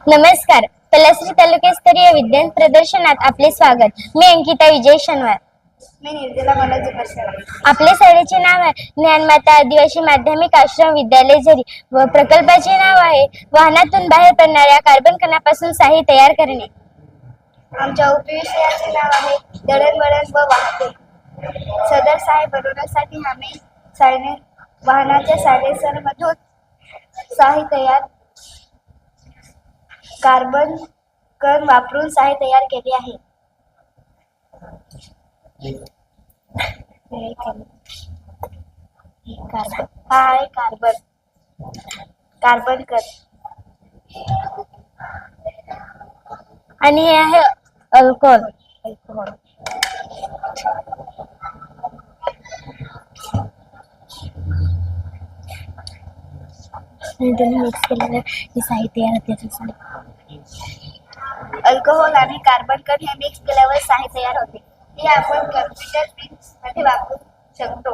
नमस्कार. पलासरी तालुकास्तरीय विज्ञान प्रदर्शनात आपले स्वागत. मी अंकिता विजय शनवार. मी निर्जला आपल्या शाळेचे नाव आहे ज्ञानमाता आदिवासी माध्यमिक आश्रम विद्यालय झरी. व प्रकल्पाचे नाव आहे वाहनातून बाहेर पडणाऱ्या कार्बन कणापासून साही तयार करणे. आमच्या उपविषयाचे नाव आहे दळणवळण व वाहतूक. सदर सहाय्य बनवण्यासाठी आम्ही सायने वाहनाच्या सायलेन्सर मधून साही तयार कार्बन कण वापरून साय तयार केले आहे. कार्बन हा आहे कार्बन. कार्बन कण. आणि हे आहे अल्कोहोल. अल्कोहोल. साहित्य मिक्स तयार त्याच्यासाठी. अल्कोहोल आणि कार्बन कण हे मिक्स केल्यावर साहित्य तयार होते. हे आपण कम्प्युटर पिक्समध्ये वापरू शकतो.